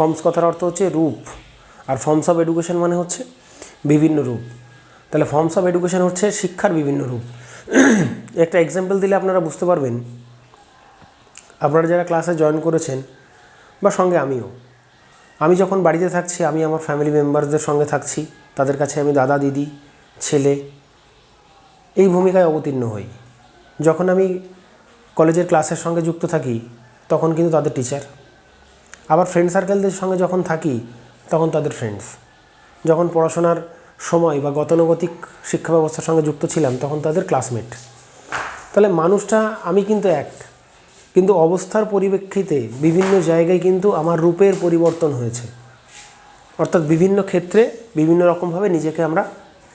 Forms কথার অর্থ হচ্ছে রূপ। আর ফর্মস অফ এডুকেশন মানে হচ্ছে বিভিন্ন রূপ। তাহলে ফর্মস অফ এডুকেশন হচ্ছে শিক্ষার বিভিন্ন রূপ। একটা এক্সাম্পল দিলে আপনারা বুঝতে পারবেন। আপনারা যারা ক্লাসে জয়েন করেছেন, বা সঙ্গে আমিও, আমি যখন বাড়িতে থাকছি, আমি আমার ফ্যামিলি মেম্বারসদের সঙ্গে থাকছি, তাদের কাছে আমি দাদা, দিদি, ছেলে, এই ভূমিকায় অবতীর্ণ হই। যখন আমি কলেজের ক্লাসের সঙ্গে যুক্ত থাকি, তখন কিন্তু তাদের টিচার আবার ফ্রেন্ড সার্কেলদের সঙ্গে যখন থাকি, তখন তাদের ফ্রেন্ডস যখন পড়াশোনার সময় বা গতানুগতিক শিক্ষা ব্যবস্থার সঙ্গে যুক্ত ছিলাম, তখন তাদের ক্লাসমেট তাহলে মানুষটা, আমি কিন্তু এক। কিন্তু অবস্থার পরিপ্রেক্ষিতে বিভিন্ন জায়গায় কিন্তু আমার রূপের পরিবর্তন হয়েছে। অর্থাৎ বিভিন্ন ক্ষেত্রে বিভিন্ন রকমভাবে নিজেকে আমরা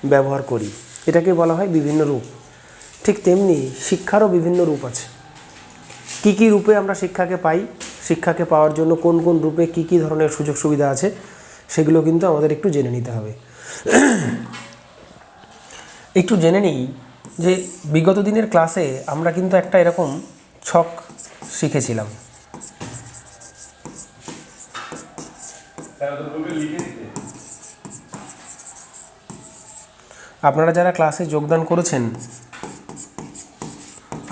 ব্যবহার করি। এটাকে বলা হয় বিভিন্ন রূপ। ঠিক তেমনি শিক্ষারও বিভিন্ন রূপ আছে। কি কি রূপে আমরা শিক্ষাকে পাই? শিক্ষাকে পাওয়ার জন্য কোন কোন রূপে কি কি ধরনের সুযোগ সুবিধা আছে, সেগুলো কিন্তু আমাদের একটু জেনে নিতে হবে। একটু জেনে নিই যে বিগত দিনের ক্লাসে আমরা কিন্তু একটা এরকম ছক শিখেছিলাম। আপনারা যারা ক্লাসে যোগদান করেছেন,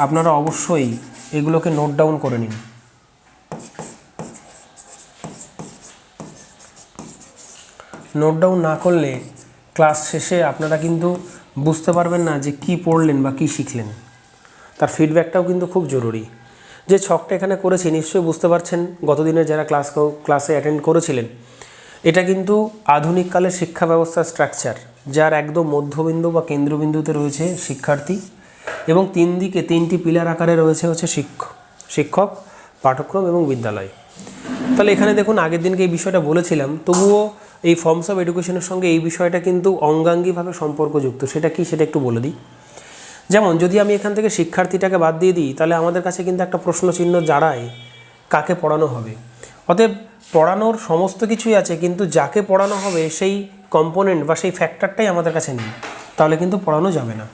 আপনারা অবশ্যই এগুলোকে নোট ডাউন করে নিন। নোট ডাউন না করলে ক্লাস শেষে আপনারা কিন্তু বুঝতে পারবেন না যে কি পড়লেন বা কি শিখলেন। তার ফিডব্যাকটাও কিন্তু খুব জরুরি। যে ছকটা এখানে করেছি নিশ্চয়ই বুঝতে পারছেন, গতদিনের যারা ক্লাস ক্লাসে অ্যাটেন্ড করেছিলেন, এটা কিন্তু আধুনিককালের শিক্ষা ব্যবস্থার স্ট্রাকচার যার একদম মধ্যবিন্দু বা কেন্দ্রবিন্দুতে রয়েছে শিক্ষার্থী এবং তিন দিকে তিনটি পিলার আকারে রয়েছে হচ্ছে শিক্ষক শিক্ষক পাঠক্রম এবং বিদ্যালয়। তাহলে এখানে দেখুন, আগের দিনকে এই বিষয়টা বলেছিলাম। তবুও এই ফর্মস অফ এডুকেশনের সঙ্গে এই বিষয়টা কিন্তু অঙ্গাঙ্গিভাবে সম্পর্কযুক্ত। সেটা কি, সেটা একটু বলে দিই। যেমন, যদি আমি এখান থেকে শিক্ষার্থীটাকে বাদ দিয়ে দিই, তাহলে আমাদের কাছে কিন্তু একটা প্রশ্নচিহ্ন জাড়ায় কাকে পড়ানো হবে। অতএব পড়ানোর সমস্ত কিছুই আছে, কিন্তু যাকে পড়ানো হবে, সেই কম্পোনেন্ট বা সেই ফ্যাক্টরটাই আমাদের কাছে নেই। তাহলে কিন্তু পড়ানো যাবে না।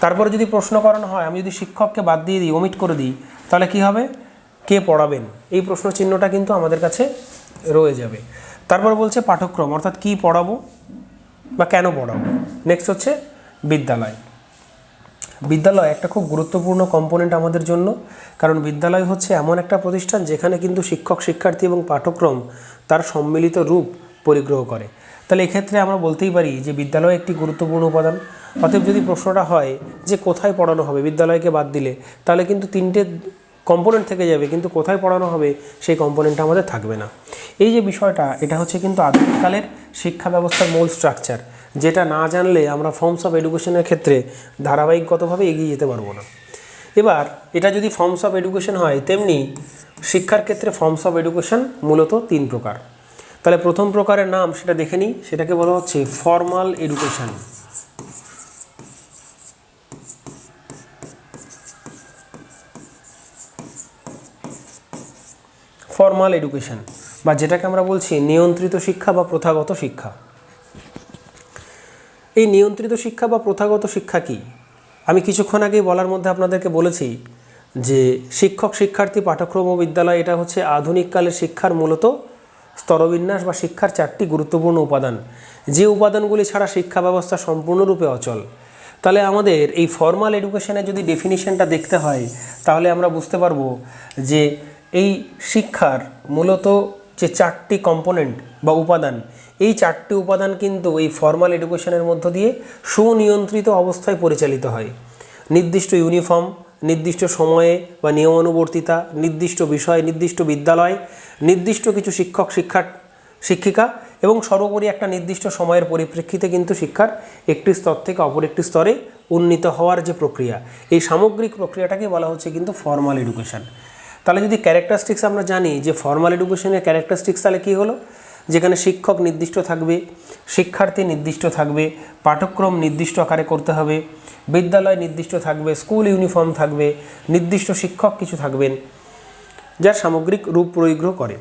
তারপরে যদি প্রশ্ন করানো হয়, আমি যদি শিক্ষককে বাদ দিয়ে দিই ওমিট করে দিই, তাহলে কি হবে? কে পড়াবেন? এই প্রশ্ন চিহ্নটা কিন্তু আমাদের কাছে রয়ে যাবে। তারপর বলছে পাঠক্রম অর্থাৎ কি পড়াবো বা কেন পড়াবো? নেক্সট হচ্ছে বিদ্যালয়। বিদ্যালয় একটা খুব গুরুত্বপূর্ণ কম্পোনেন্ট আমাদের জন্য, কারণ বিদ্যালয় হচ্ছে এমন একটা প্রতিষ্ঠান যেখানে কিন্তু শিক্ষক, শিক্ষার্থী এবং পাঠক্রম তার সম্মিলিত রূপ পরিগ্রহ করে। তাহলে এক্ষেত্রে আমরা বলতেই পারি যে বিদ্যালয় একটি গুরুত্বপূর্ণ উপাদান। অতএব যদি প্রশ্নটা হয় যে কোথায় পড়ানো হবে, বিদ্যালয়কে বাদ দিলে, তাহলে কিন্তু তিনটে কম্পোনেন্ট থেকে যাবে, কিন্তু কোথায় পড়ানো হবে সেই কম্পোনেন্টটা আমাদের থাকবে না। এই যে বিষয়টা, এটা হচ্ছে কিন্তু আধুনিককালের শিক্ষা ব্যবস্থার মূল স্ট্রাকচার যেটা না জানলে আমরা ফর্মস অফ এডুকেশনের ক্ষেত্রে ধারাবাহিকগতভাবে এগিয়ে যেতে পারব না। এবার, এটা যদি ফর্মস অফ এডুকেশন হয়, তেমনি শিক্ষার ক্ষেত্রে ফর্মস অফ এডুকেশন মূলত তিন প্রকার। তাহলে প্রথম প্রকারের নাম সেটা দেখে নিই, সেটাকে বলা হচ্ছে ফর্মাল এডুকেশন ফর্মাল এডুকেশন বা যেটাকে আমরা বলছি নিয়ন্ত্রিত শিক্ষা বা প্রথাগত শিক্ষা। এই নিয়ন্ত্রিত শিক্ষা বা প্রথাগত শিক্ষা কি? আমি কিছুক্ষণ আগেই বলার মধ্যে আপনাদেরকে বলেছি যে শিক্ষক, শিক্ষার্থী, পাঠ্যক্রম ও বিদ্যালয় এটা হচ্ছে আধুনিককালের শিক্ষার মূলত স্তরবিন্যাস বা শিক্ষার চারটি গুরুত্বপূর্ণ উপাদান। যে উপাদানগুলি ছাড়া শিক্ষা ব্যবস্থা সম্পূর্ণরূপে অচল। তাহলে আমাদের এই ফর্মাল এডুকেশনের যদি ডেফিনিশনটা দেখতে হয়, তাহলে আমরা বুঝতে পারব যে এই শিক্ষার মূলত যে চারটি কম্পোনেন্ট বা উপাদান, এই চারটি উপাদান কিন্তু এই ফর্মাল এডুকেশনের মধ্য দিয়ে সুনিয়ন্ত্রিত অবস্থায় পরিচালিত হয়। নির্দিষ্ট ইউনিফর্ম নির্দিষ্ট সময়ে বা নিয়মানুবর্তিতা, নির্দিষ্ট বিষয়, নির্দিষ্ট বিদ্যালয়, নির্দিষ্ট কিছু শিক্ষক শিক্ষা শিক্ষিকা এবং সর্বোপরি একটা নির্দিষ্ট সময়ের পরিপ্রেক্ষিতে কিন্তু শিক্ষার একটি স্তর থেকে অপর একটি স্তরে উন্নীত হওয়ার যে প্রক্রিয়া, এই সামগ্রিক প্রক্রিয়াটাকে বলা হচ্ছে কিন্তু ফর্মাল এডুকেশন তাহলে যদি ক্যারেক্টারিস্টিক্স আমরা জানি যে ফর্মাল এডুকেশনের ক্যারেক্টারিস্টিক্স তাহলে কী হলো? যেখানে শিক্ষক নির্দিষ্ট থাকবে, শিক্ষার্থী নির্দিষ্ট থাকবে, পাঠ্যক্রম নির্দিষ্ট আকারে করতে হবে, বিদ্যালয় নির্দিষ্ট থাকবে স্কুল ইউনিফর্ম থাকবে, নির্দিষ্ট শিক্ষক কিছু থাকবেন, যা সামগ্রিক রূপ পরিগ্রহ করে।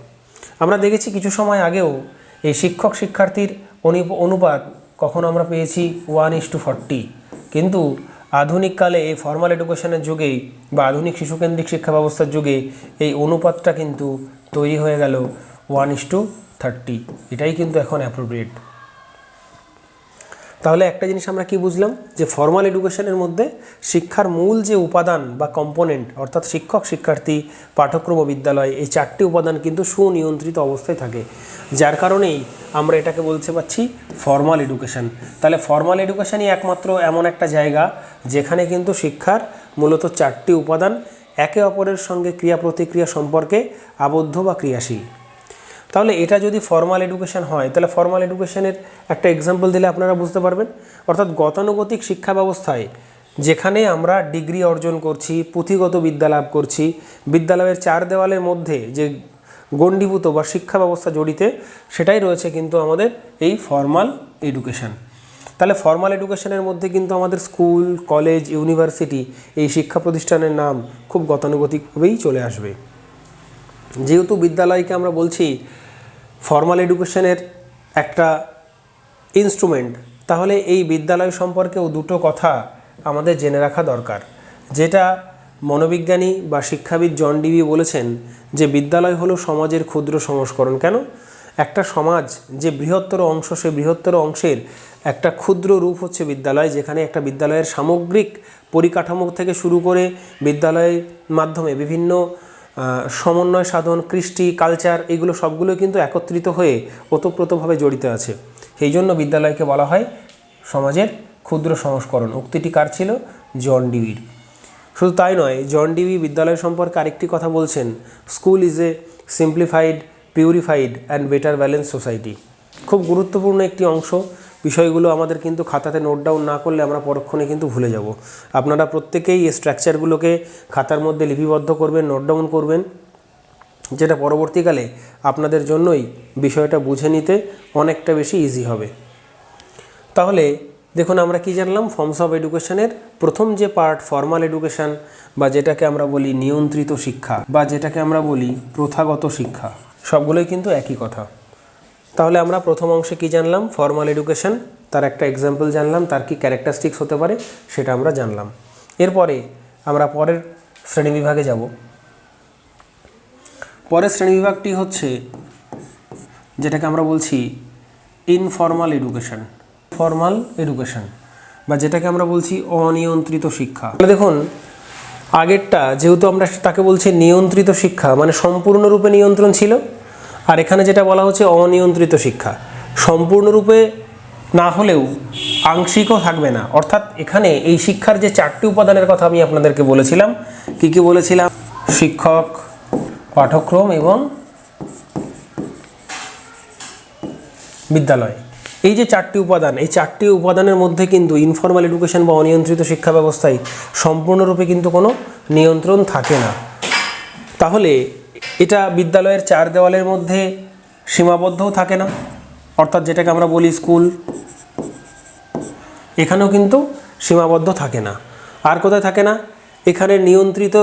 আমরা দেখেছি কিছু সময় আগেও এই শিক্ষক শিক্ষার্থীর অনুপ- অনুপাত কখনো আমরা পেয়েছি ওয়ান ইস টু ফর্টি কিন্তু আধুনিককালে এই ফর্মাল এডুকেশনের যুগেই বা আধুনিক শিশুকেন্দ্রিক শিক্ষা ব্যবস্থার যুগে এই অনুপাতটা কিন্তু তৈরি হয়ে গেল ওয়ান ইস টু থার্টি এটাই কিন্তু এখন অ্যাপ্রোপ্রিয়েট তাহলে একটা জিনিস আমরা কি বুঝলাম? যে ফর্মাল এডুকেশনের মধ্যে শিক্ষার মূল যে উপাদান বা কম্পোনেন্ট অর্থাৎ শিক্ষক, শিক্ষার্থী, পাঠ্যক্রম ও বিদ্যালয়, এই চারটি উপাদান কিন্তু সুনিয়ন্ত্রিত অবস্থায় থাকে। যার কারণেই আমরা এটাকে বলতে পারছি ফর্মাল এডুকেশন তাহলে ফর্মাল এডুকেশনই একমাত্র এমন একটা জায়গা যেখানে কিন্তু শিক্ষার মূলত চারটি উপাদান একে অপরের সঙ্গে ক্রিয়া প্রতিক্রিয়া সম্পর্কে আবদ্ধ বা ক্রিয়াশীল। তাহলে এটা যদি ফর্মাল এডুকেশন হয়, তাহলে ফর্মাল এডুকেশনের একটা এক্সাম্পল দিলে আপনারা বুঝতে পারবেন। অর্থাৎ গতানুগতিক শিক্ষা ব্যবস্থায় যেখানে আমরা ডিগ্রি অর্জন করছি, পুঁথিগত বিদ্যা লাভ করছি, বিদ্যালয়ের চার দেওয়ালের মধ্যে যে গণ্ডীভূত বা শিক্ষা ব্যবস্থা জড়িতে, সেটাই রয়েছে কিন্তু আমাদের এই ফর্মাল এডুকেশন তাহলে ফর্মাল এডুকেশনের মধ্যে কিন্তু আমাদের স্কুল কলেজ ইউনিভার্সিটি এই শিক্ষা প্রতিষ্ঠানের নাম খুব গতানুগতিকভাবেই চলে আসবে। যেহেতু বিদ্যালয়কে আমরা বলছি ফর্মাল এডুকেশনের একটা ইনস্ট্রুমেন্ট তাহলে এই বিদ্যালয় সম্পর্কেও দুটো কথা আমাদের জেনে রাখা দরকার। যেটা মনোবিজ্ঞানী বা শিক্ষাবিদ জন ডিবি বলেছেন যে বিদ্যালয় হলো সমাজের ক্ষুদ্র সংস্করণ। কেন? একটা সমাজ যে বৃহত্তর অংশ, সে বৃহত্তর অংশের একটা ক্ষুদ্র রূপ হচ্ছে বিদ্যালয়, যেখানে একটা বিদ্যালয়ের সামগ্রিক পরিকাঠামো থেকে শুরু করে বিদ্যালয়ের মাধ্যমে বিভিন্ন সমন্বয় সাধন, কৃষ্টি কালচার এগুলো সবগুলো কিন্তু একত্রিত হয়ে ওতপ্রোতভাবে জড়িত আছে। সেই জন্য বিদ্যালয়কে বলা হয় সমাজের ক্ষুদ্র সংস্করণ। উক্তিটি কার ছিল? জন ডিভির। শুধু তাই নয়, জন ডিভি বিদ্যালয় সম্পর্কে আরেকটি কথা বলছেন school is a simplified purified and better balance society খুব গুরুত্বপূর্ণ একটি অংশ। বিষয়গুলো আমাদের কিন্তু খাতাতে নোট ডাউন না করলে আমরা পরক্ষণে কিন্তু ভুলে যাব। আপনারা প্রত্যেকেই এই স্ট্রাকচারগুলোকে খাতার মধ্যে লিপিবদ্ধ করবেন নোট ডাউন করবেন, যেটা পরবর্তীকালে আপনাদের জন্যই বিষয়টা বুঝে নিতে অনেকটা বেশি ইজি হবে। তাহলে দেখুন আমরা কি জানলাম? ফর্মস অফ এডুকেশনের প্রথম যে পার্ট ফর্মাল এডুকেশন বা যেটাকে আমরা বলি নিয়ন্ত্রিত শিক্ষা, বা যেটাকে আমরা বলি প্রথাগত শিক্ষা, সবগুলোই কিন্তু একই কথা। তাহলে আমরা প্রথম অংশে কি জানলাম? ফর্মাল এডুকেশন তার একটা এক্সাম্পল জানলাম, তার কি ক্যারেক্টারিস্টিক্স হতে পারে সেটা আমরা জানলাম। এরপরে আমরা পরের শ্রেণীবিভাগে যাব। পরের শ্রেণীবিভাগটি হচ্ছে যেটাকে আমরা বলছি ইনফর্মাল এডুকেশন ফর্মাল এডুকেশন বা যেটাকে আমরা বলছি অনিয়ন্ত্রিত শিক্ষা। তাহলে দেখুন, আগেরটা যেহেতু আমরা তাকে বলছি নিয়ন্ত্রিত শিক্ষা মানে সম্পূর্ণরূপে নিয়ন্ত্রণ ছিল আর এখানে যেটা বলা হচ্ছে অনিয়ন্ত্রিত শিক্ষা। সম্পূর্ণরূপে না হলেও আংশিকও থাকবে না। অর্থাৎ এখানে এই শিক্ষার যে চারটি উপাদানের কথা আমি আপনাদেরকে বলেছিলাম, কি কি বলেছিলাম? শিক্ষক, পাঠ্যক্রম এবং বিদ্যালয়। এই যে চারটি উপাদান, এই চারটি উপাদানের মধ্যে কিন্তু ইনফর্মাল এডুকেশন বা অনিয়ন্ত্রিত শিক্ষা ব্যবস্থায় সম্পূর্ণরূপে কিন্তু কোনো নিয়ন্ত্রণ থাকে না। তাহলে এটা বিদ্যালয়ের চার দেওয়ালের মধ্যে সীমাবদ্ধও থাকে না। অর্থাৎ যেটাকে আমরা বলি স্কুল, এখানেও কিন্তু সীমাবদ্ধ থাকে না। আর কোথায় থাকে না? এখানে নিয়ন্ত্রিত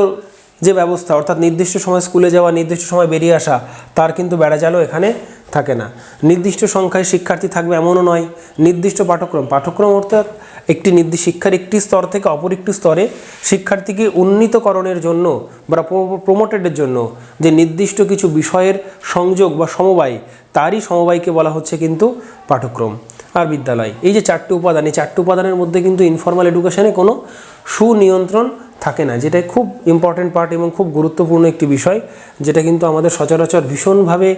যে ব্যবস্থা, অর্থাৎ নির্দিষ্ট সময় স্কুলে যাওয়া, নির্দিষ্ট সময় বেরিয়ে আসা, তার কিন্তু বেড়াজালও এখানে থাকে না। নির্দিষ্ট সংখ্যায় শিক্ষার্থী থাকবে এমনও নয়। নির্দিষ্ট পাঠ্যক্রম পাঠ্যক্রম অর্থাৎ একটি নির্দিষ্ট শিক্ষার একটি স্তর থেকে অপর একটি স্তরে শিক্ষার্থীকে উন্নীতকরণের জন্য বা প্রমোটেডের জন্য যে নির্দিষ্ট কিছু বিষয়ের সংযোগ বা সমবায়, তারই সমবায়কে বলা হচ্ছে কিন্তু পাঠ্যক্রম আর বিদ্যালয়। এই যে চারটি উপাদান, এই চারটি উপাদানের মধ্যে কিন্তু ইনফর্মাল এডুকেশনে কোনো সুনিয়ন্ত্রণ থাকে না, যেটা খুব ইম্পর্টেন্ট পার্ট এবং খুব গুরুত্বপূর্ণ একটি বিষয়, যেটা কিন্তু আমাদের সচরাচর ভীষণভাবে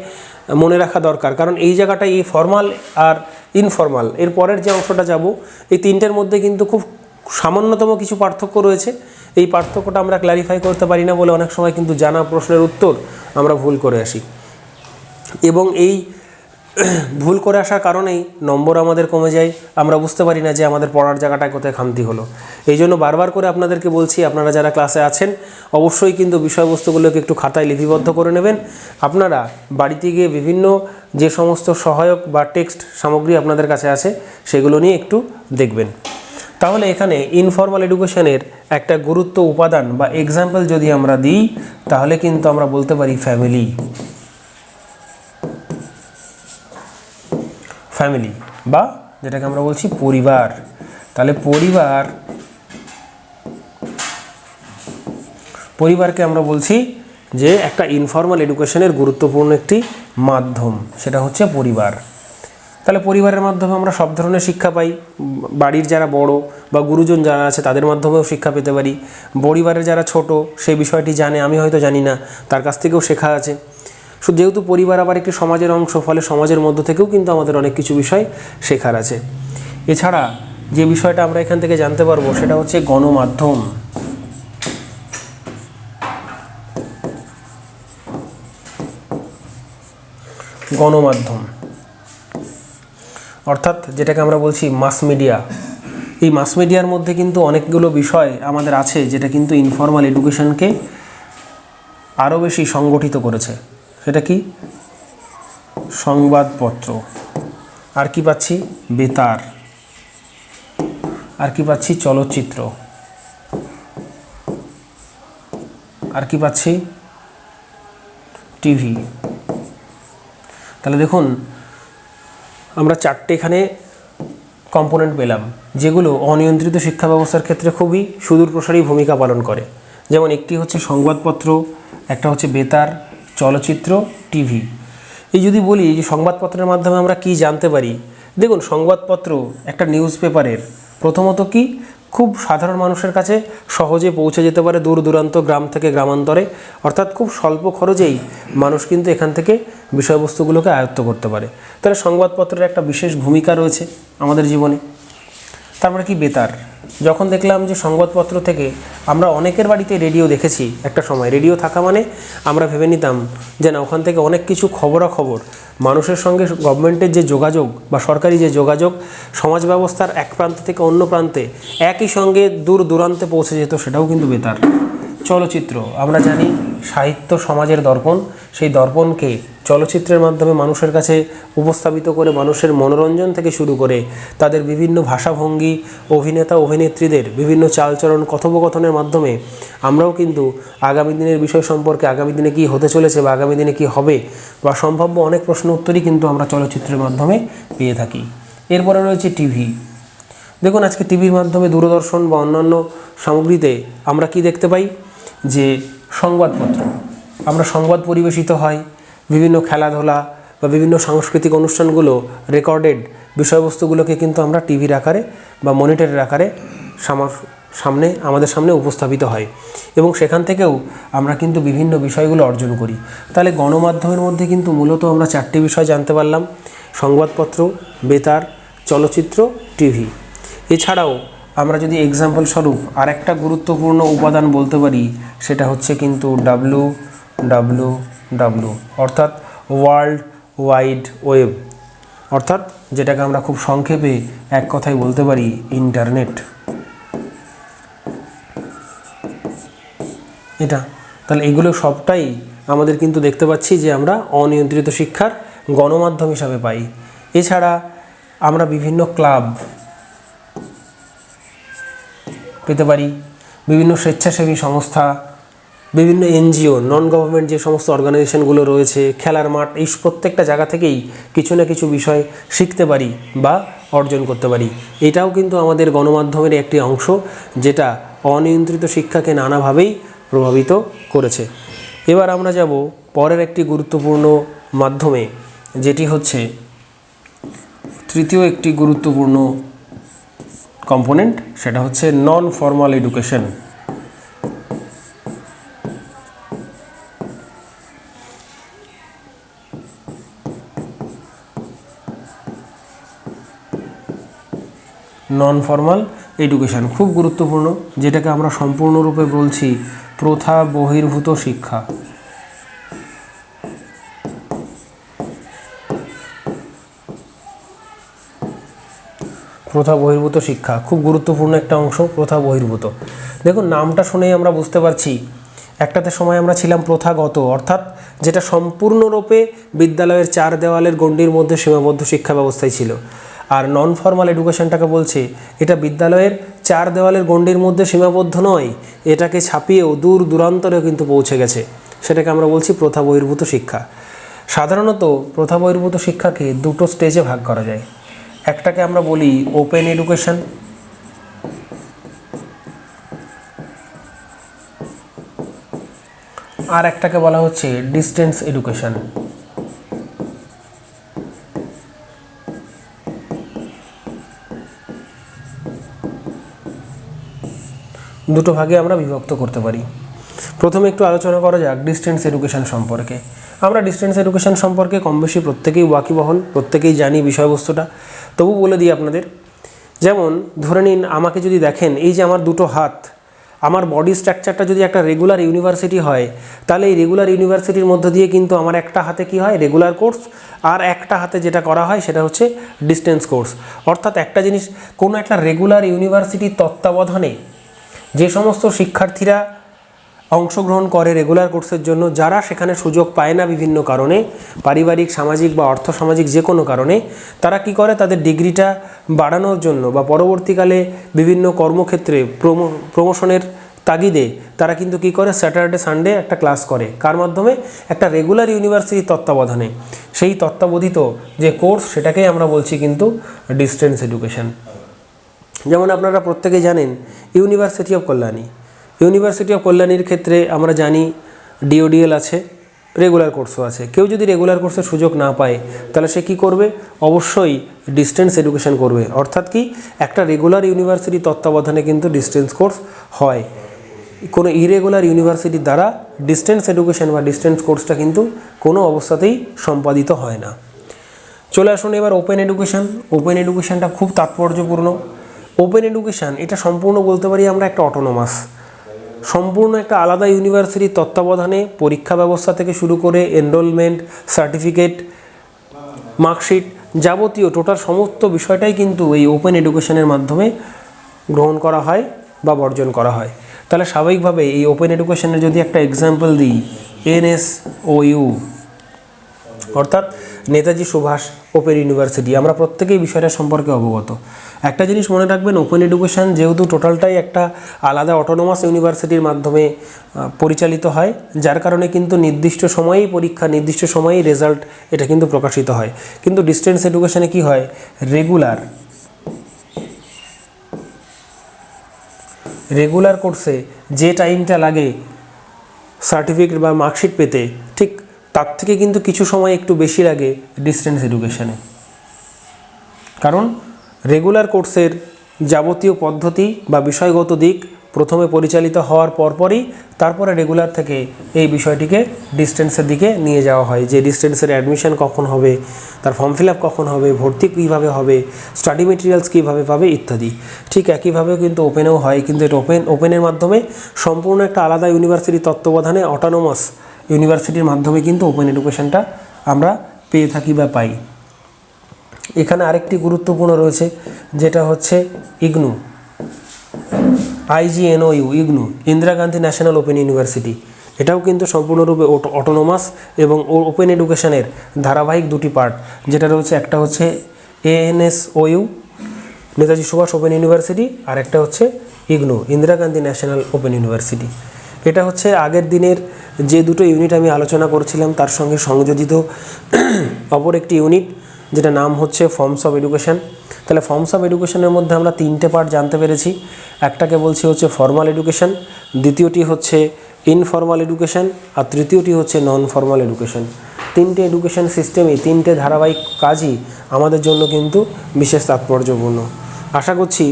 মনে রাখা দরকার। কারণ এই জায়গাটায় এই ফর্মাল আর ইনফর্মাল এর পরের যে অংশটা যাব, এই তিনটের মধ্যে কিন্তু খুব সামান্যতম কিছু পার্থক্য রয়েছে। এই পার্থক্যটা আমরা ক্ল্যারিফাই করতে পারি না বলে অনেক সময় কিন্তু জানা প্রশ্নের উত্তর আমরা ভুল করে আসি। এবং এই ভুল করে আসার কারণেই নম্বর আমাদের কমে যায়। আমরা বুঝতে পারি না যে আমাদের পড়ার জায়গাটায় কোথায় খামতি হলো। এই জন্য বারবার করে আপনাদেরকে বলছি, আপনারা যারা ক্লাসে আছেন, অবশ্যই কিন্তু বিষয়বস্তুগুলোকে একটু খাতায় লিপিবদ্ধ করে নেবেন। আপনারা বাড়িতে গিয়ে বিভিন্ন যে সমস্ত সহায়ক বা টেক্সট সামগ্রী আপনাদের কাছে আছে, সেগুলো নিয়ে একটু দেখবেন। তাহলে এখানে ইনফর্মাল এডুকেশনের একটা গুরুত্ব উপাদান বা এক্সাম্পল যদি আমরা দিই, তাহলে কিন্তু আমরা বলতে পারি ফ্যামিলি ফ্যামিলি বা যেটাকে আমরা বলছি পরিবার। তাহলে পরিবার, পরিবারকে আমরা বলছি যে একটা ইনফর্মাল এডুকেশনের গুরুত্বপূর্ণ একটি মাধ্যম, সেটা হচ্ছে পরিবার। তাহলে পরিবারের মাধ্যমে আমরা সব ধরনের শিক্ষা পাই। বাড়ির যারা বড় বা গুরুজন যারা আছে, তাদের মাধ্যমেও শিক্ষা পেতে পারি। পরিবারের যারা ছোট সেই বিষয়টি জানে, আমি হয়তো জানি না, তার কাছ থেকেও শেখা আছে। যেহেতু পরিবার আবার একটি সমাজের অংশ, ফলে সমাজের মধ্য থেকেও কিন্তু আমাদের অনেক কিছু বিষয় শেখার আছে। এছাড়া যে বিষয়টা আমরা এখান থেকে জানতে পারব সেটা হচ্ছে গণমাধ্যম। গণমাধ্যম। অর্থাৎ যেটাকে আমরা বলছি মাস মিডিয়া। এই মাস মিডিয়ার মধ্যে কিন্তু অনেকগুলো বিষয় আমাদের আছে, যেটা কিন্তু ইনফর্মাল এডুকেশনকে আরও বেশি সংগঠিত করেছে। সেটা কি? সংবাদপত্র। আর কি পাচ্ছি? বেতার। আর কি পাচ্ছি? চলচ্চিত্র। আর কি পাচ্ছি? টিভি। তাহলে দেখুন, আমরা চারটে এখানে কম্পোনেন্ট পেলাম, যেগুলো অনিয়ন্ত্রিত শিক্ষা ব্যবস্থার ক্ষেত্রে খুবই সুদূর প্রসারী ভূমিকা পালন করে। যেমন একটি হচ্ছে সংবাদপত্র, একটা হচ্ছে বেতার চলচ্চিত্র, টিভি। এই যদি বলি যে সংবাদপত্রের মাধ্যমে আমরা কি জানতে পারি? দেখুন, সংবাদপত্র একটা নিউজ পেপারের প্রথমত কি? খুব সাধারণ মানুষের কাছে সহজে পৌঁছে যেতে পারে দূর দূরান্ত, গ্রাম থেকে গ্রামান্তরে। অর্থাৎ খুব স্বল্প খরচেই মানুষ কিন্তু এখান থেকে বিষয়বস্তুগুলোকে আয়ত্ত করতে পারে। তাহলে সংবাদপত্রের একটা বিশেষ ভূমিকা রয়েছে আমাদের জীবনে। তারপরে কি? বেতার। যখন দেখলাম যে সংবাদপত্র থেকে আমরা অনেকের বাড়িতে রেডিও দেখেছি একটা সময়। রেডিও থাকা মানে আমরা ভেবে নিতাম যে না, ওখান থেকে অনেক কিছু খবরাখবর। মানুষের সঙ্গে গভর্নমেন্টের যে যোগাযোগ বা সরকারি যে যোগাযোগ, সমাজ ব্যবস্থার এক প্রান্ত থেকে অন্য প্রান্তে একই সঙ্গে দূর দূরান্তে পৌঁছে যেত, সেটাও কিন্তু বেতার। চলচ্চিত্র, আমরা জানি সাহিত্য সমাজের দর্পণ। সেই দর্পণকে চলচ্চিত্রের মাধ্যমে মানুষের কাছে উপস্থাপিত করে মানুষের মনোরঞ্জন থেকে শুরু করে তাদের বিভিন্ন ভাষাভঙ্গি, অভিনেতা, অভিনেত্রীদের বিভিন্ন চালচরণ কথোপকথনের মাধ্যমে আমরাও কিন্তু আগামী দিনের বিষয় সম্পর্কে আগামী দিনে কী হতে চলেছে বা আগামী দিনে কী হবে বা সম্ভাব্য অনেক প্রশ্ন উত্তরই কিন্তু আমরা চলচ্চিত্রের মাধ্যমে পেয়ে থাকি। এরপরে রয়েছে টিভি। দেখুন, আজকে টিভির মাধ্যমে দূরদর্শন বা অন্যান্য সামগ্রীতে আমরা কি দেখতে পাই? যে সংবাদপত্র। আমরা সংবাদ পরিবেশিত হয় বিভিন্ন খেলাধুলা বা বিভিন্ন সাংস্কৃতিক অনুষ্ঠানগুলো রেকর্ডেড বিষয়বস্তুগুলোকে কিন্তু আমরা টিভির আকারে বা মনিটরের আকারে সামনে, আমাদের সামনে উপস্থাপিত হয়। এবং সেখান থেকেও আমরা কিন্তু বিভিন্ন বিষয়গুলো অর্জন করি। তাহলে গণমাধ্যমের মধ্যে কিন্তু মূলত আমরা চারটি বিষয় জানতে পারলাম। সংবাদপত্র, বেতার, চলচ্চিত্র টিভি এছাড়াও আমরা যদি এক্সাম্পল স্বরূপ আরেকটা গুরুত্বপূর্ণ উপাদান বলতে পারি, সেটা হচ্ছে কিন্তু ডাব্লু ডাব্লু ডাব্লু অর্থাৎ ওয়ার্ল্ড ওয়াইড ওয়েব অর্থাৎ যেটাকে আমরা খুব সংক্ষেপে এক কথায় বলতে পারি ইন্টারনেট এটা, তাহলে এগুলো সবটাই আমাদের কিন্তু দেখতে পাচ্ছি যে আমরা অনিয়ন্ত্রিত শিক্ষার গণমাধ্যম হিসাবে পাই। এছাড়া আমরা বিভিন্ন ক্লাব পেতে পারি, বিভিন্ন স্বেচ্ছাসেবী সংস্থা বিভিন্ন এনজিও নন গভর্নমেন্ট যে সমস্ত অর্গানাইজেশনগুলো রয়েছে, খেলার মাঠ, এই প্রত্যেকটা জায়গা থেকেই কিছু না কিছু বিষয় শিখতে পারি বা অর্জন করতে পারি। এটাও কিন্তু আমাদের গণমাধ্যমের একটি অংশ যেটা অনিয়ন্ত্রিত শিক্ষাকে নানাভাবেই প্রভাবিত করেছে। এবার আমরা যাব পরের একটি গুরুত্বপূর্ণ মাধ্যমে, যেটি হচ্ছে তৃতীয় একটি গুরুত্বপূর্ণ কম্পোনেন্ট সেটা হচ্ছে non formal education non formal education খুব গুরুত্বপূর্ণ, যেটাকে আমরা সম্পূর্ণরূপে বলছি প্রথা বহির্ভূত শিক্ষা। প্রথা বহির্ভূত শিক্ষা, খুব গুরুত্বপূর্ণ একটা অংশ, প্রথা বহির্ভূত। দেখুন, নামটা শুনেই আমরা বুঝতে পারছি, একটাতে সময় আমরা ছিলাম প্রথাগত, অর্থাৎ যেটা সম্পূর্ণরূপে বিদ্যালয়ের চার দেওয়ালের গণ্ডির মধ্যে সীমাবদ্ধ শিক্ষা ব্যবস্থায় ছিল। আর নন ফর্মাল এডুকেশনটাকে বলছে, এটা বিদ্যালয়ের চার দেওয়ালের গণ্ডির মধ্যে সীমাবদ্ধ নয়, এটাকে ছাপিয়েও দূর দূরান্তরেও কিন্তু পৌঁছে গেছে। সেটাকে আমরা বলছি প্রথা বহির্ভূত শিক্ষা। সাধারণত প্রথা বহির্ভূত শিক্ষাকে দুটো স্টেজে ভাগ করা যায়। একটাকে আমরা বলি ওপেন এডুকেশন আর একটাকে বলা হচ্ছে ডিস্টেন্স এডুকেশন দুটো ভাগে আমরা বিভক্ত করতে পারি। প্রথমে একটু আলোচনা করা যাক ডিস্টেন্স এডুকেশন সম্পর্কে। আমরা ডিস্টেন্স এডুকেশন সম্পর্কে কম বেশি প্রত্যেকেই ওয়াকিবহল, প্রত্যেকেই জানি বিষয়বস্তুটা। তবু বলে দিই আপনাদের, যেমন ধরে নিন আমাকে যদি দেখেন এই যে আমার দুটো হাত, আমার বডি স্ট্রাকচারটা যদি একটা রেগুলার ইউনিভার্সিটি হয়, তাহলে এই রেগুলার ইউনিভার্সিটির মধ্য দিয়ে কিন্তু আমার একটা হাতে কি হয়? রেগুলার কোর্স আর একটা হাতে যেটা করা হয় সেটা হচ্ছে ডিস্টেন্স কোর্স অর্থাৎ একটা জিনিস, কোনো একটা রেগুলার ইউনিভার্সিটির তত্ত্বাবধানে যে সমস্ত শিক্ষার্থীরা অংশগ্রহণ করে রেগুলার কোর্সের জন্য, যারা সেখানে সুযোগ পায় না বিভিন্ন কারণে, পারিবারিক, সামাজিক বা অর্থ সামাজিক যে কোনো কারণে, তারা কি করে? তাদের ডিগ্রিটা বাড়ানোর জন্য বা পরবর্তীকালে বিভিন্ন কর্মক্ষেত্রে প্রমো প্রমোশনের তাগিদে তারা কিন্তু কি করে? স্যাটারডে সানডে একটা ক্লাস করে। কার মাধ্যমে? একটা রেগুলার ইউনিভার্সিটির তত্ত্বাবধানে। সেই তত্ত্বাবধিত যে কোর্স সেটাকেই আমরা বলছি কিন্তু ডিস্টেন্স এডুকেশন যেমন আপনারা প্রত্যেকেই জানেন university of Kalyani university of কল্যাণীর ক্ষেত্রে আমরা জানি ডিওডিএল আছে রেগুলার কোর্সও আছে। কেউ যদি রেগুলার কোর্সের সুযোগ না পায়, তাহলে সে কি করবে? অবশ্যই ডিস্টেন্স এডুকেশন করবে। অর্থাৎ কি, একটা রেগুলার ইউনিভার্সিটি তত্ত্বাবধানে কিন্তু ডিস্টেন্স কোর্স হয়। কোনো ইরেগুলার ইউনিভার্সিটির দ্বারা ডিস্টেন্স এডুকেশন বা ডিস্টেন্স কোর্সটা কিন্তু কোনো অবস্থাতেই সম্পাদিত হয় না। চলে আসুন এবার ওপেন এডুকেশন ওপেন এডুকেশনটা খুব তাৎপর্যপূর্ণ। ওপেন এডুকেশান এটা সম্পূর্ণ বলতে পারি আমরা একটা অটোনোমাস সম্পূর্ণ একটা আলাদা ইউনিভার্সিটির তত্ত্বাবধানে, পরীক্ষা ব্যবস্থা থেকে শুরু করে এনরোলমেন্ট সার্টিফিকেট মার্কশিট যাবতীয় টোটাল সমস্ত বিষয়টাই কিন্তু এই ওপেন এডুকেশনের মাধ্যমে গ্রহণ করা হয় বা বর্জন করা হয়। তাহলে স্বাভাবিকভাবে এই ওপেন এডুকেশনের যদি একটা এক্সাম্পল দিই এনএস ও ইউ অর্থাৎ নেতাজি সুভাষ ওপেন ইউনিভার্সিটি আমরা প্রত্যেকেই বিষয়টা সম্পর্কে অবগত। একটা জিনিস মনে রাখবেন ওপেন এডুকেশান যেহেতু টোটালটাই একটা আলাদা অটোনোমাস ইউনিভার্সিটির মাধ্যমে পরিচালিত হয়, যার কারণে কিন্তু নির্দিষ্ট সময়েই পরীক্ষা, নির্দিষ্ট সময়েই রেজাল্ট এটা কিন্তু প্রকাশিত হয়। কিন্তু ডিস্টেন্স এডুকেশানে কি হয়? রেগুলার রেগুলার কোর্সে যে টাইমটা লাগে সার্টিফিকেট বা মার্কশিট পেতে, ঠিক তার থেকে কিন্তু কিছু সময় একটু বেশি লাগে ডিস্টেন্স এডুকেশানে কারণ রেগুলার কোর্সের যাবতীয় পদ্ধতি বা বিষয়গত দিক প্রথমে পরিচালিত হওয়ার পরপরই তারপরে রেগুলার থেকে এই বিষয়টিকে ডিস্টেন্সের দিকে নিয়ে যাওয়া হয়। যে ডিস্টেন্সের অ্যাডমিশন কখন হবে, তার ফর্ম ফিল আপ কখন হবে, ভর্তি কীভাবে হবে, স্টাডি মেটেরিয়ালস কীভাবে পাবে ইত্যাদি। ঠিক একইভাবে কিন্তু ওপেনেও হয়, কিন্তু এটা ওপেন, ওপেনের মাধ্যমে সম্পূর্ণ একটা আলাদা ইউনিভার্সিটি তত্ত্বাবধানে অটোনোমাস ইউনিভার্সিটির মাধ্যমে কিন্তু ওপেন এডুকেশনটা আমরা পেয়ে থাকি বা পাই। এখানে আরেকটি গুরুত্বপূর্ণ রয়েছে, যেটা হচ্ছে IGNOU IGNOU IGNOU, Indira Gandhi national open university. এটাও কিন্তু সম্পূর্ণরূপে অটোনোমাস এবং ওপেন এডুকেশনের ধারাবাহিক দুটি পার্ট যেটা রয়েছে, একটা হচ্ছে এএনএসওইউ নেতাজি সুভাষ ওপেন ইউনিভার্সিটি, আর একটা হচ্ছে IGNOU, Indira Gandhi national open university. এটা হচ্ছে আগের দিনের যে দুটো ইউনিট আমি আলোচনা করছিলাম, তার সঙ্গে সংযোজিত অপর একটি ইউনিট যেটা নাম হচ্ছে ফর্মস অফ এডুকেশন তাহলে ফর্মস অফ এডুকেশনের মধ্যে আমরা তিনটে পার্ট জানতে পেরেছি। একটাকে বলছি হচ্ছে ফর্মাল এডুকেশন দ্বিতীয়টি হচ্ছে ইনফর্মাল এডুকেশন আর তৃতীয়টি হচ্ছে নন ফর্মাল এডুকেশন তিনটে এডুকেশন সিস্টেমই তিনটে ধারাবাহিক কাজই আমাদের জন্য কিন্তু বিশেষ তাৎপর্যপূর্ণ। আশা করছি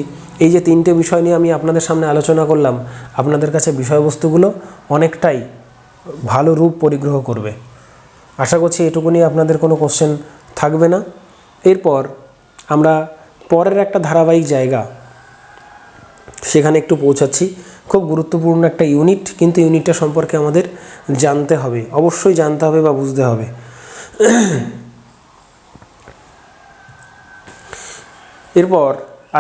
এই যে তিনটে বিষয় নিয়ে আমি আপনাদের সামনে আলোচনা করলাম, আপনাদের কাছে বিষয়বস্তুগুলো অনেকটাই ভালো রূপ পরিগ্রহ করবে। আশা করছি এটুকুনি আপনাদের কোনো কোশ্চেন থাকবে না। এরপর আমরা পরের একটা ধারাবাহিক জায়গা, সেখানে একটু পৌঁছাচ্ছি। খুব গুরুত্বপূর্ণ একটা ইউনিট কিন্তু ইউনিটটা সম্পর্কে আমাদের জানতে হবে। অবশ্যই জানতে হবে বা বুঝতে হবে। এরপর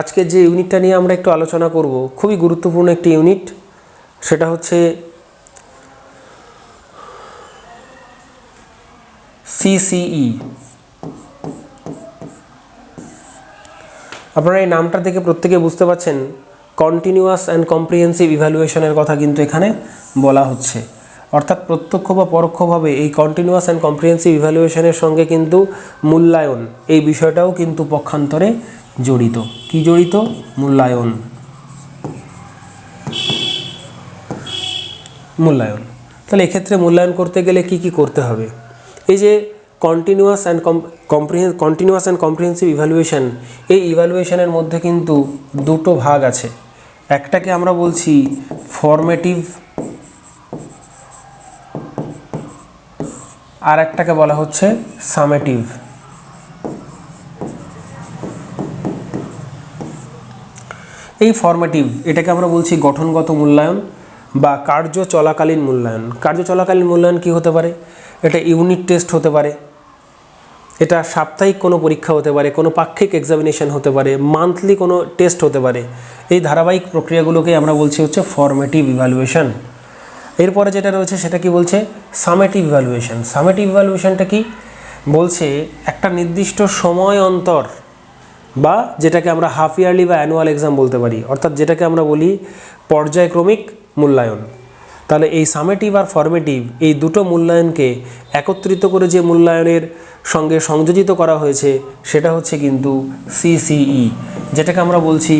আজকে যে ইউনিটটা নিয়ে আমরা একটু আলোচনা করব, খুবই গুরুত্বপূর্ণ একটি ইউনিট সেটা হচ্ছে সিসিই আপনারা এই নামটা থেকে প্রত্যেকে বুঝতে পারছেন কন্টিনিউয়াস অ্যান্ড কম্প্রিহেন্সিভ ইভ্যালুয়েশনের কথা কিন্তু এখানে বলা হচ্ছে। অর্থাৎ প্রত্যক্ষ বা পরোক্ষভাবে এই কন্টিনিউয়াস অ্যান্ড কম্প্রিহেন্সিভ ইভ্যালুয়েশনের সঙ্গে কিন্তু মূল্যায়ন, এই বিষয়টাও কিন্তু পক্ষান্তরে জড়িত। কি জড়িত? মূল্যায়ন। মূল্যায়ন। তাহলে এক্ষেত্রে মূল্যায়ন করতে গেলে কি কি করতে হবে? এই যে continuous and comprehen continuous and comprehensive evaluation এই ইভ্যালুয়েশনের মধ্যে কিন্তু দুটো ভাগ আছে। একটাকে আমরা বলছি ফরমেটিভ আর একটাকে বলা হচ্ছে সামেটিভ এই ফরমেটিভ এটাকে আমরা বলছি গঠনগত মূল্যায়ন বা কার্য চলাকালীন মূল্যায়ন। কার্য চলাকালীন মূল্যায়ন কি হতে পারে? এটা ইউনিট টেস্ট হতে পারে। এটা সাপ্তাহিক কোনো পরীক্ষা হতে পারে, কোনো পাক্ষিক এক্সামিনেশন হতে পারে মান্থলি কোনো টেস্ট হতে পারে। এই ধারাবাহিক প্রক্রিয়াগুলোকে আমরা বলছি হচ্ছে ফরমেটিভ ইভ্যালুয়েশন এরপরে যেটা রয়েছে সেটা কি বলছে? সামেটিভ ইভ্যালুয়েশন সামেটিভ ইভ্যালুয়েশনটা কি? বলছে একটা নির্দিষ্ট সময় অন্তর বা যেটাকে আমরা হাফ ইয়ারলি বা অ্যানুয়াল এক্সাম বলতে পারি, অর্থাৎ যেটাকে আমরা বলি পর্যায়ক্রমিক মূল্যায়ন। তাহলে এই সামেটিভ আর ফর্মেটিভ এই দুটো মূল্যায়নকে একত্রিত করে যে মূল্যায়নের সঙ্গে সংযোজিত করা হয়েছে, সেটা হচ্ছে কিন্তু সিসিই যেটাকে আমরা বলছি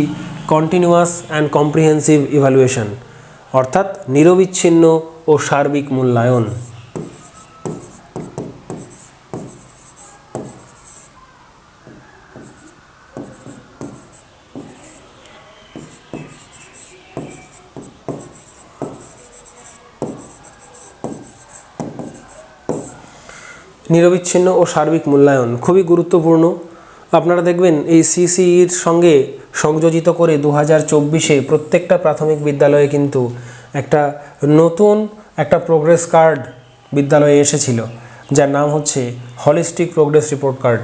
কন্টিনিউয়াস অ্যান্ড কম্প্রিহেন্সিভ ইভ্যালুয়েশন অর্থাৎ নিরবিচ্ছিন্ন ও সার্বিক মূল্যায়ন। নিরবিচ্ছিন্ন ও সার্বিক মূল্যায়ন খুবই গুরুত্বপূর্ণ। আপনারা দেখবেন এই সিসিইর সঙ্গে সংযোজিত করে দু হাজার চব্বিশে প্রত্যেকটা প্রাথমিক বিদ্যালয়ে কিন্তু একটা নতুন একটা প্রোগ্রেস কার্ড বিদ্যালয়ে এসেছিল, যার নাম হচ্ছে হলিস্টিক প্রোগ্রেস রিপোর্ট কার্ড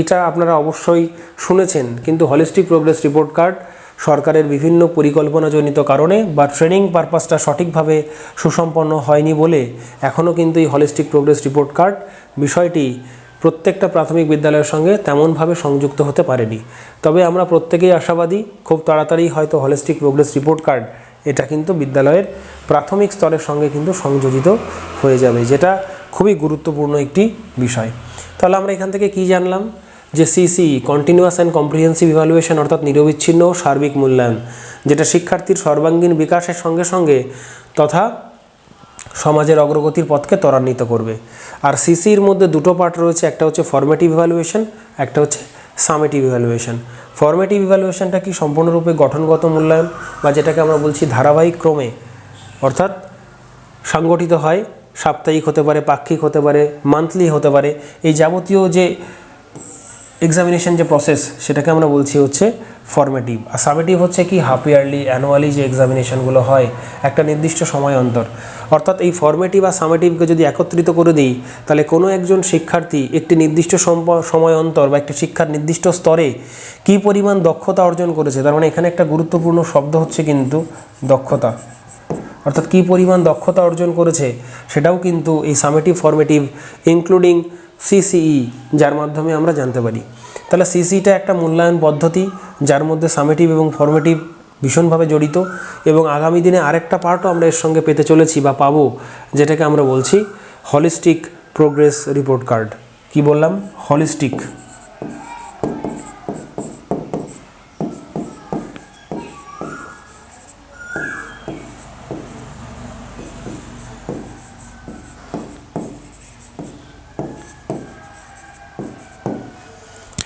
এটা আপনারা অবশ্যই শুনেছেন, কিন্তু হলিস্টিক প্রোগ্রেস রিপোর্ট কার্ড সরকারের বিভিন্ন পরিকল্পনাজনিত কারণে বা ট্রেনিং পারপাসটা সঠিকভাবে সুসম্পন্ন হয়নি বলে এখনও কিন্তু এই হলিস্টিক প্রোগ্রেস রিপোর্ট কার্ড বিষয়টি প্রত্যেকটা প্রাথমিক বিদ্যালয়ের সঙ্গে তেমনভাবে সংযুক্ত হতে পারেনি। তবে আমরা প্রত্যেকেই আশাবাদী, খুব তাড়াতাড়ি হয়তো হলিস্টিক প্রোগ্রেস রিপোর্ট কার্ড এটা কিন্তু বিদ্যালয়ের প্রাথমিক স্তরের সঙ্গে কিন্তু সংযোজিত হয়ে যাবে, যেটা খুবই গুরুত্বপূর্ণ একটি বিষয়। তাহলে আমরা এখান থেকে কি জানলাম? যে CC continuous and comprehensive evaluation অর্থাৎ নিরবিচ্ছিন্ন ও সার্বিক মূল্যায়ন, যেটা শিক্ষার্থীর সর্বাঙ্গীন বিকাশের সঙ্গে সঙ্গে তথা সমাজের অগ্রগতির পথকে ত্বরান্বিত করবে। আর সিসির মধ্যে দুটো পার্ট রয়েছে, একটা হচ্ছে ফরমেটিভ ইভ্যালুয়েশন একটা হচ্ছে সামেটিভ ইভ্যালুয়েশন ফরমেটিভ ইভ্যালুয়েশনটা কি সম্পূর্ণরূপে গঠনগত মূল্যায়ন বা যেটাকে আমরা বলছি ধারাবাহিক ক্রমে অর্থাৎ সংগঠিত হয়, সাপ্তাহিক হতে পারে, পাক্ষিক হতে পারে মান্থলি হতে পারে, এই যাবতীয় যে এক্সামিনেশন যে প্রসেস সেটাকে আমরা বলছি হচ্ছে ফর্মেটিভ আর সামেটিভ হচ্ছে কি? হাফ ইয়ারলি অ্যানুয়ালি যে এক্সামিনেশনগুলো হয়, একটা নির্দিষ্ট সময় অন্তর। অর্থাৎ এই ফর্মেটিভ আর সামেটিভকে যদি একত্রিত করে দিই, তাহলে কোনো একজন শিক্ষার্থী একটি নির্দিষ্ট সময় অন্তর বা একটি শিক্ষার নির্দিষ্ট স্তরে কী পরিমাণ দক্ষতা অর্জন করেছে? তার মানে এখানে একটা গুরুত্বপূর্ণ শব্দ হচ্ছে কিন্তু দক্ষতা। অর্থাৎ কী পরিমাণ দক্ষতা অর্জন করেছে? সেটাও কিন্তু এই সামেটিভ ফর্মেটিভ ইনক্লুডিং সিসিই যার মাধ্যমে আমরা জানতে পারি। তাহলে সিসিটা একটা মূল্যায়ন পদ্ধতি, যার মধ্যে সামেটিভ এবং ফর্মেটিভ ভীষণভাবে জড়িত, এবং আগামী দিনে আরেকটা পার্টও আমরা এর সঙ্গে পেতে চলেছি বা পাবো, যেটাকে আমরা বলছি হলিস্টিক প্রোগ্রেস রিপোর্ট কার্ড কি বললাম? হলিস্টিক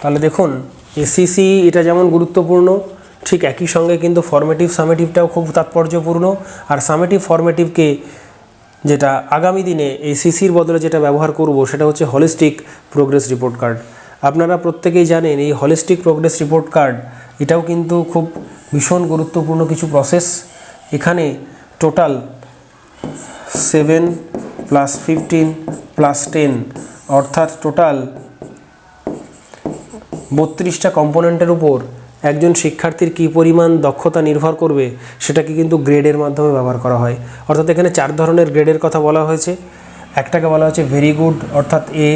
তাহলে দেখুন এসিসি এটা যেমন গুরুত্বপূর্ণ, ঠিক একই সঙ্গে কিন্তু ফর্মেটিভ সামেটিভটাও খুব তাৎপর্যপূর্ণ। আর সামেটিভ ফর্মেটিভকে যেটা আগামী দিনে এই সিসির বদলে যেটা ব্যবহার করব, সেটা হচ্ছে হলিস্টিক প্রোগ্রেস রিপোর্ট কার্ড আপনারা প্রত্যেকেই জানেন, এই হলিস্টিক প্রোগ্রেস রিপোর্ট কার্ড এটাও কিন্তু খুব ভীষণ গুরুত্বপূর্ণ কিছু প্রসেস এখানে total seven plus fifteen plus ten অর্থাৎ টোটাল বত্রিশটা কম্পোনেন্টের উপর একজন শিক্ষার্থীর কী পরিমাণ দক্ষতা নির্ভর করবে, সেটাকে কিন্তু গ্রেডের মাধ্যমে ব্যবহার করা হয়। অর্থাৎ এখানে চার ধরনের গ্রেডের কথা বলা হয়েছে। একটাকে বলা হচ্ছে ভেরি গুড অর্থাৎ এ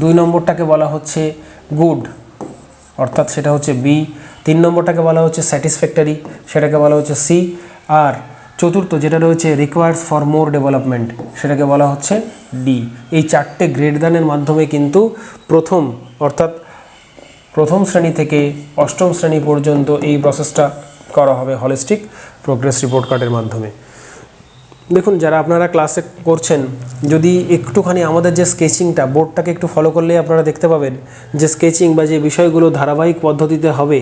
দুই নম্বরটাকে বলা হচ্ছে গুড অর্থাৎ সেটা হচ্ছে বি তিন নম্বরটাকে বলা হচ্ছে স্যাটিসফ্যাক্টরি সেটাকে বলা হচ্ছে সি আর চতুর্থ যেটা রয়েছে রিকোয়ার্স ফর মোর ডেভেলপমেন্ট সেটাকে বলা হচ্ছে ডি এই চারটে গ্রেড দানের মাধ্যমে কিন্তু প্রথম, অর্থাৎ প্রথম শ্রেণি থেকে অষ্টম শ্রেণি পর্যন্ত এই প্রসেসটা করা হবে হলিস্টিক প্রোগ্রেস রিপোর্ট কার্ডের মাধ্যমে। দেখুন, যারা আপনারা ক্লাসে করছেন, যদি একটুখানি আমাদের যে স্কেচিংটা বোর্ডটাকে একটু ফলো করলেই আপনারা দেখতে পাবেন যে স্কেচিং বা যে বিষয়গুলো ধারাবাহিক পদ্ধতিতে হবে,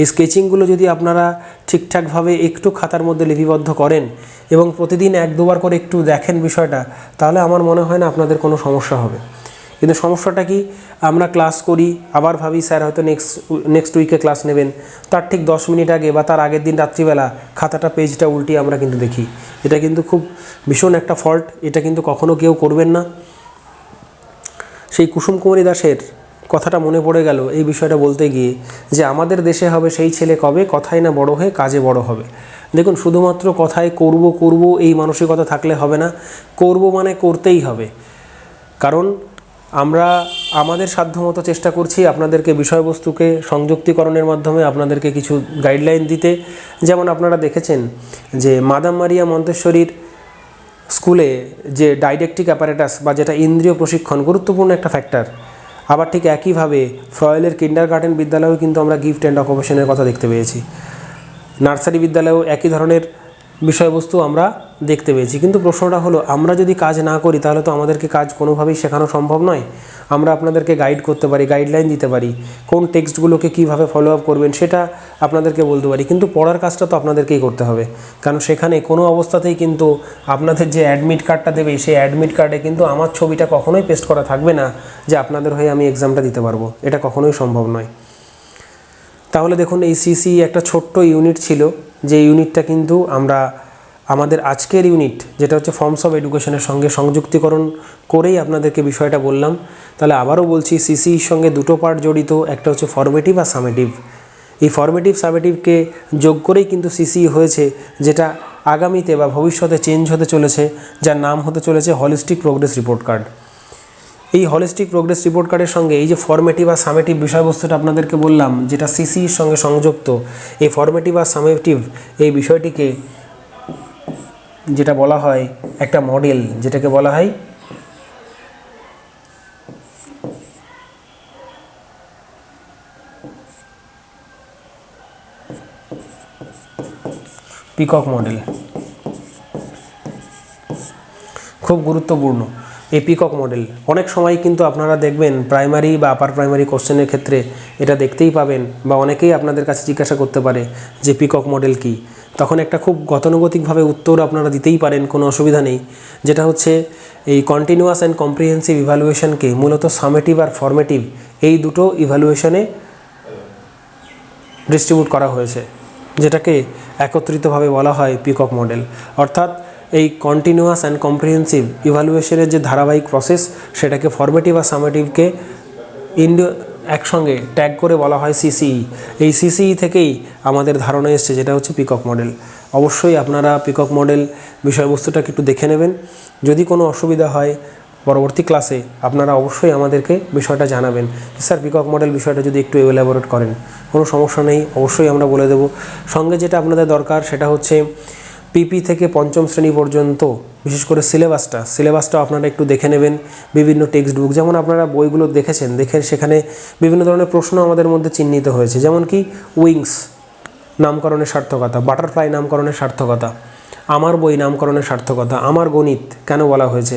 এই স্কেচিংগুলো যদি আপনারা ঠিকঠাকভাবে একটু খাতার মধ্যে লিপিবদ্ধ করেন এবং প্রতিদিন এক দুবার করে একটু দেখেন বিষয়টা, তাহলে আমার মনে হয় না আপনাদের কোনো সমস্যা হবে। কিন্তু সমস্যাটা কি? আমরা ক্লাস করি, আবার ভাবি, স্যার, হয়তো নেক্সট নেক্সট উইকে ক্লাস নেবেন। তার ঠিক দশ মিনিট আগে বা তার আগের দিন রাত্রিবেলা খাতাটা, পেজটা উল্টিয়ে আমরা কিন্তু দেখি। এটা কিন্তু খুব ভীষণ একটা ফল্ট এটা কিন্তু কখনো কেউ করবেন না। সেই কুসুম কুমারী দাসের কথাটা মনে পড়ে গেল এই বিষয়টা বলতে গিয়ে যে, আমাদের দেশে হবে সেই ছেলে কবে? কথাই না বড় হয়ে কাজে বড় হবে। দেখুন, শুধুমাত্র কথায় করব করব এই মানসিকতা থাকলে হবে না। করব মানে করতেই হবে। কারণ আমরা আমাদের সাধ্যমতো চেষ্টা করছি আপনাদেরকে বিষয়বস্তুকে সংযুক্তিকরণের মাধ্যমে আপনাদেরকে কিছু গাইডলাইন দিতে। যেমন আপনারা দেখেছেন যে মাদাম মারিয়া মন্তেশ্বরীর স্কুলে যে ডাইডেক্টিক অ্যাপারেটাস বা যেটা ইন্দ্রিয় প্রশিক্ষণ গুরুত্বপূর্ণ একটা ফ্যাক্টর আবার ঠিক একইভাবে ফ্রয়েলের কিন্ডার গার্ডেন বিদ্যালয়েও কিন্তু আমরা গিফট অ্যান্ড অকুপেশনের কথা দেখতে পেয়েছি। নার্সারি বিদ্যালয়েও একই ধরনের বিষয়বস্তু আমরা দেখতে পেয়েছি। কিন্তু প্রশ্নটা হলো, আমরা যদি কাজ না করি, তাহলে তো আমাদেরকে কাজ কোনোভাবেই শেখানো সম্ভব নয়। আমরা আপনাদেরকে গাইড করতে পারি গাইডলাইন দিতে পারি, কোন টেক্সটগুলোকে কীভাবে ফলো আপ করবেন সেটা আপনাদেরকে বলতে পারি। কিন্তু পড়ার কাজটা তো আপনাদেরকেই করতে হবে। কারণ সেখানে কোনো অবস্থাতেই কিন্তু আপনাদের যে অ্যাডমিট কার্ডটা দেবে, সেই অ্যাডমিট কার্ডে কিন্তু আমার ছবিটা কখনোই পেস্ট করা থাকবে না যে আপনাদের হয়ে আমি এক্সামটা দিতে পারব। এটা কখনোই সম্ভব নয়। তাহলে দেখুন, এই সিসি একটা ছোট্ট ইউনিট ছিল। যে ইউনিটটা কিন্তু আমরা, আমাদের আজকের ইউনিট যেটা হচ্ছে ফর্মস অফ এডুকেশনের সঙ্গে সংযুক্তিকরণ করেই আপনাদেরকে বিষয়টা বললাম। তাহলে আবারও বলছি সিসির সঙ্গে দুটো পার্ট জড়িত, একটা হচ্ছে ফরমেটিভ আর সামেটিভ এই ফরমেটিভ সামেটিভকে যোগ করেই কিন্তু সিসি হয়েছে, যেটা আগামীতে বা ভবিষ্যতে চেঞ্জ হতে চলেছে, যার নাম হতে চলেছে হলিস্টিক প্রোগ্রেস রিপোর্ট কার্ড এই হলিস্টিক প্রোগ্রেস রিপোর্ট কার্ডের সঙ্গে এই যে ফরমেটিভ আর সামেটিভ বিষয়বস্তুটা আপনাদেরকে বললাম, যেটা সিসির সঙ্গে সংযুক্ত, এই ফরমেটিভ আর সামেটিভ এই বিষয়টিকে যেটা বলা হয় একটা মডেল যেটাকে বলা হয় পিকক মডেল খুব গুরুত্বপূর্ণ। এই পিকক মডেল অনেক সময় কিন্তু আপনারা দেখবেন প্রাইমারি বা আপার প্রাইমারি কোশ্চেনের ক্ষেত্রে এটা দেখতেই পাবেন বা অনেকেই আপনাদের কাছে জিজ্ঞাসা করতে পারে যে পিকক মডেল কি। তখন একটা খুব গতানুগতিকভাবে উত্তর আপনারা দিতেই পারেন, কোনো অসুবিধা নেই। যেটা হচ্ছে, এই কন্টিনিউয়াস অ্যান্ড কম্প্রিহেন্সিভ ইভ্যালুয়েশনকে মূলত সামেটিভ আর ফর্মেটিভ এই দুটো ইভ্যালুয়েশনে ডিস্ট্রিবিউট করা হয়েছে। যেটাকে একত্রিতভাবে বলা হয় পিকক মডেল অর্থাৎ এই কন্টিনিউয়াস অ্যান্ড কম্প্রিহেন্সিভ ইভ্যালুয়েশনের যে ধারাবাহিক প্রসেস সেটাকে ফরমেটিভ আর সামেটিভকে ইন্ডিও একসঙ্গে ট্যাগ করে বলা হয় সিসিই এই সিসিই থেকেই আমাদের ধারণা এসছে যেটা হচ্ছে পিকক মডেল অবশ্যই আপনারা পিকক মডেল বিষয়বস্তুটাকে একটু দেখে নেবেন। যদি কোনো অসুবিধা হয়, পরবর্তী ক্লাসে আপনারা অবশ্যই আমাদেরকে বিষয়টা জানাবেন। স্যার পিকক মডেল বিষয়টা যদি একটু এলাবোরেট করেন, কোনো সমস্যা নেই, অবশ্যই আমরা বলে দেব। সঙ্গে যেটা আপনাদের দরকার, সেটা হচ্ছে পিপি থেকে পঞ্চম শ্রেণি পর্যন্ত, বিশেষ করে সিলেবাসটা সিলেবাসটা আপনারা একটু দেখে নেবেন, বিভিন্ন টেক্সট বুক যেমন আপনারা বইগুলো দেখেছেন দেখে সেখানে বিভিন্ন ধরনের প্রশ্ন আমাদের মধ্যে চিহ্নিত হয়েছে, যেমন কি উইংস নামকরণের সার্থকতা বাটারফ্লাই নামকরণের সার্থকতা, আমার বই নামকরণের সার্থকতা, আমার গণিত কেন বলা হয়েছে,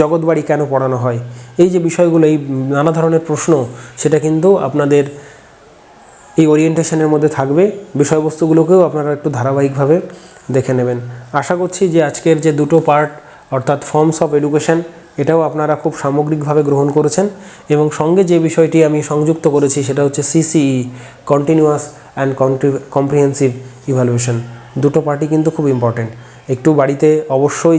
জগৎবাড়ি কেন পড়ানো হয়, এই যে বিষয়গুলো, এই নানা ধরনের প্রশ্ন, সেটা কিন্তু আপনাদের এই ওরিয়েন্টেশনের মধ্যে থাকবে। বিষয়বস্তুগুলোকেও আপনারা একটু ধারাবাহিকভাবে দেখে নেবেন। আশা করছি যে আজকের যে দুটো পার্ট অর্থাৎ ফর্মস অফ এডুকেশন এটাও আপনারা খুব সামগ্রিকভাবে গ্রহণ করেছেন এবং সঙ্গে যে বিষয়টি আমি সংযুক্ত করেছি, সেটা হচ্ছে CCE continuous and comprehensive evaluation দুটো পার্টি কিন্তু খুব ইম্পর্টেন্ট একটু বাড়িতে অবশ্যই